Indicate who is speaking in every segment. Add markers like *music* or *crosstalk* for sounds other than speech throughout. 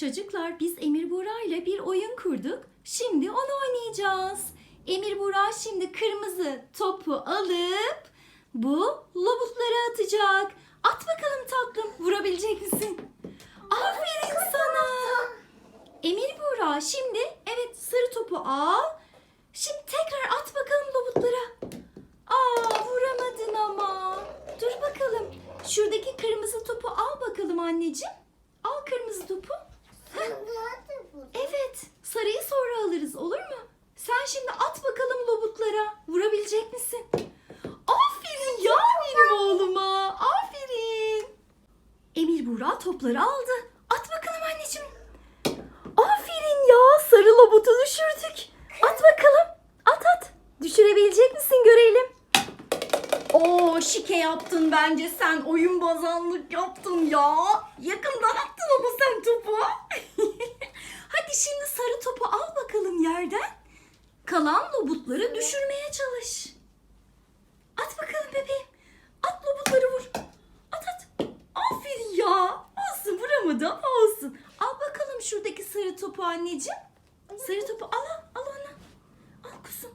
Speaker 1: Çocuklar biz Emir Buğra ile bir oyun kurduk. Şimdi onu oynayacağız. Emir Buğra şimdi kırmızı topu alıp bu lobutlara atacak. At bakalım tatlım. Vurabilecek misin? Aferin sana. Emir Buğra şimdi evet sarı topu al. Şimdi tekrar at bakalım lobutlara. Aa vuramadın ama. Dur bakalım. Şuradaki kırmızı topu al bakalım anneciğim. Al kırmızı topu. Evet. Sarıyı sonra alırız olur mu? Sen şimdi at bakalım lobutlara. Vurabilecek misin? Aferin ya benim oğluma. Aferin. Emir Buğra topları aldı. At bakalım anneciğim. Aferin ya sarı lobutu düşürdük. At bakalım. At at. Düşürebilecek misin görelim. Oo şike yaptın bence sen oyun bozanlık yaptın ya. Yakından attın ama sen topu. *laughs* Şimdi sarı topu al bakalım yerden. Kalan lobutları düşürmeye çalış. At bakalım bebeğim. At lobutları vur. At at. Aferin ya. Olsun vuramadı ama olsun. Al bakalım şuradaki sarı topu anneciğim. Sarı topu al. Al kuzum.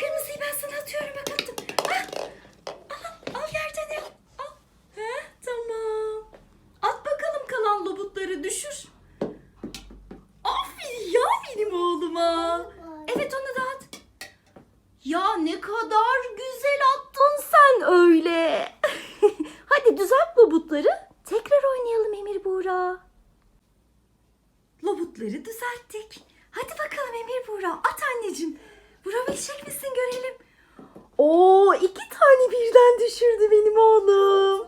Speaker 1: Kırmızıyı ben sana atıyorum bak attım. Ah! Al, al yerden al. Al. He, tamam. At bakalım kalan lobutları düşür. Aferin ya benim oğluma. Evet onu da at. Ya ne kadar güzel attın sen öyle. Hadi düzelt lobutları. Tekrar oynayalım Emir Buğra. Lobutları düzelttik. Hadi bakalım Emir Buğra. At anneciğim. Vurabilecek misin görelim. Oo iki tane birden düşürdü benim oğlum.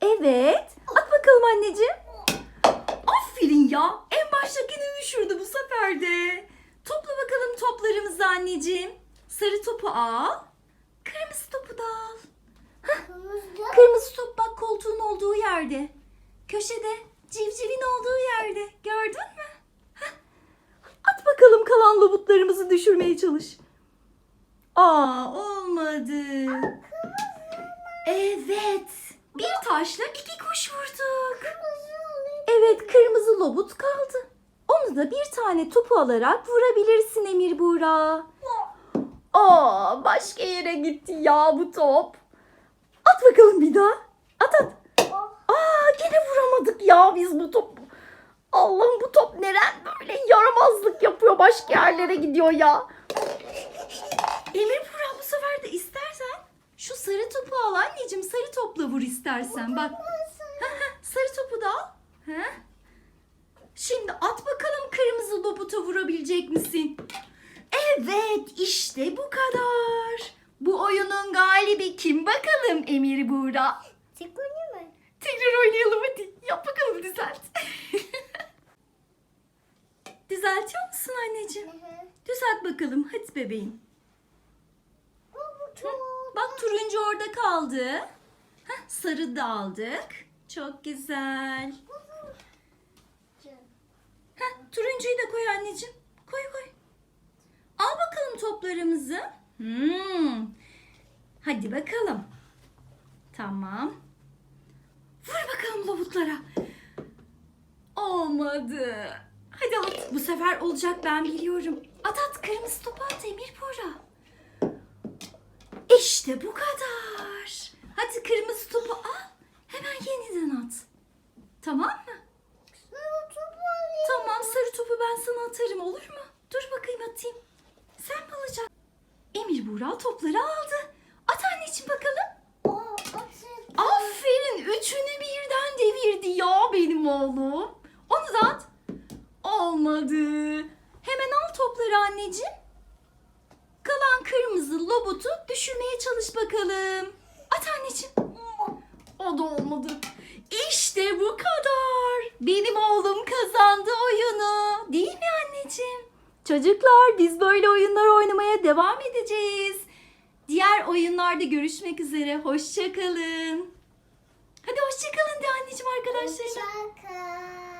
Speaker 1: Evet. At bakalım anneciğim. Aferin ya. En baştakini düşürdü bu sefer de. Topla bakalım toplarımızı anneciğim. Sarı topu al. Kırmızı topu da al. Kırmızı top bak koltuğun olduğu yerde. Köşede civcivin olduğu yerde. Gördün mü? Heh. At lobutlarımızı düşürmeye çalış. Aa olmadı. Evet. Bir taşla iki kuş vurduk. Evet kırmızı lobut kaldı. Onu da bir tane topu alarak vurabilirsin Emir Buğra. Aa başka yere gitti ya bu top. At bakalım bir daha. At at. Aa gene vuramadık ya biz bu topu. Allah'ım bu top neren böyle yaramazlık yapıyor başka yerlere gidiyor ya. Emir Buğra bu sefer de istersen şu sarı topu al anneciğim sarı topla vur istersen bak. sarı topu da al. He? Şimdi at bakalım kırmızı lobuta vurabilecek misin? Evet işte bu kadar. Bu oyunun galibi kim bakalım Emir Buğra? Tekrar oynayalım hadi. Yap bakalım düzelt. *laughs* Düzeltiyor musun anneciğim? Düzelt bakalım hadi bebeğim. Bak turuncu orada kaldı. Heh, sarı da aldık. Çok güzel. Heh, turuncuyu da koy anneciğim. Koy koy. Al bakalım toplarımızı. Hmm. Hadi bakalım. Tamam. Vur bakalım lobutlara. Olmadı. Hadi at. Bu sefer olacak ben biliyorum. At at kırmızı topu at Emir Bora. İşte bu kadar. Hadi kırmızı topu al. Hemen yeniden at. Tamam mı? Tamam sarı topu ben sana atarım olur mu? Dur bakayım atayım. Sen mi alacaksın? Emir Buğra topları aldı. At anneciğim bakalım. Aferin üçünü birden devirdi ya benim oğlum. Olmadı. Hemen al topları anneciğim. Kalan kırmızı lobutu düşürmeye çalış bakalım. At anneciğim. O da olmadı. İşte bu kadar. Benim oğlum kazandı oyunu. Değil mi anneciğim? Çocuklar biz böyle oyunlar oynamaya devam edeceğiz. Diğer oyunlarda görüşmek üzere. Hoşçakalın. Hadi hoşçakalın de anneciğim arkadaşlarına.
Speaker 2: Şaka.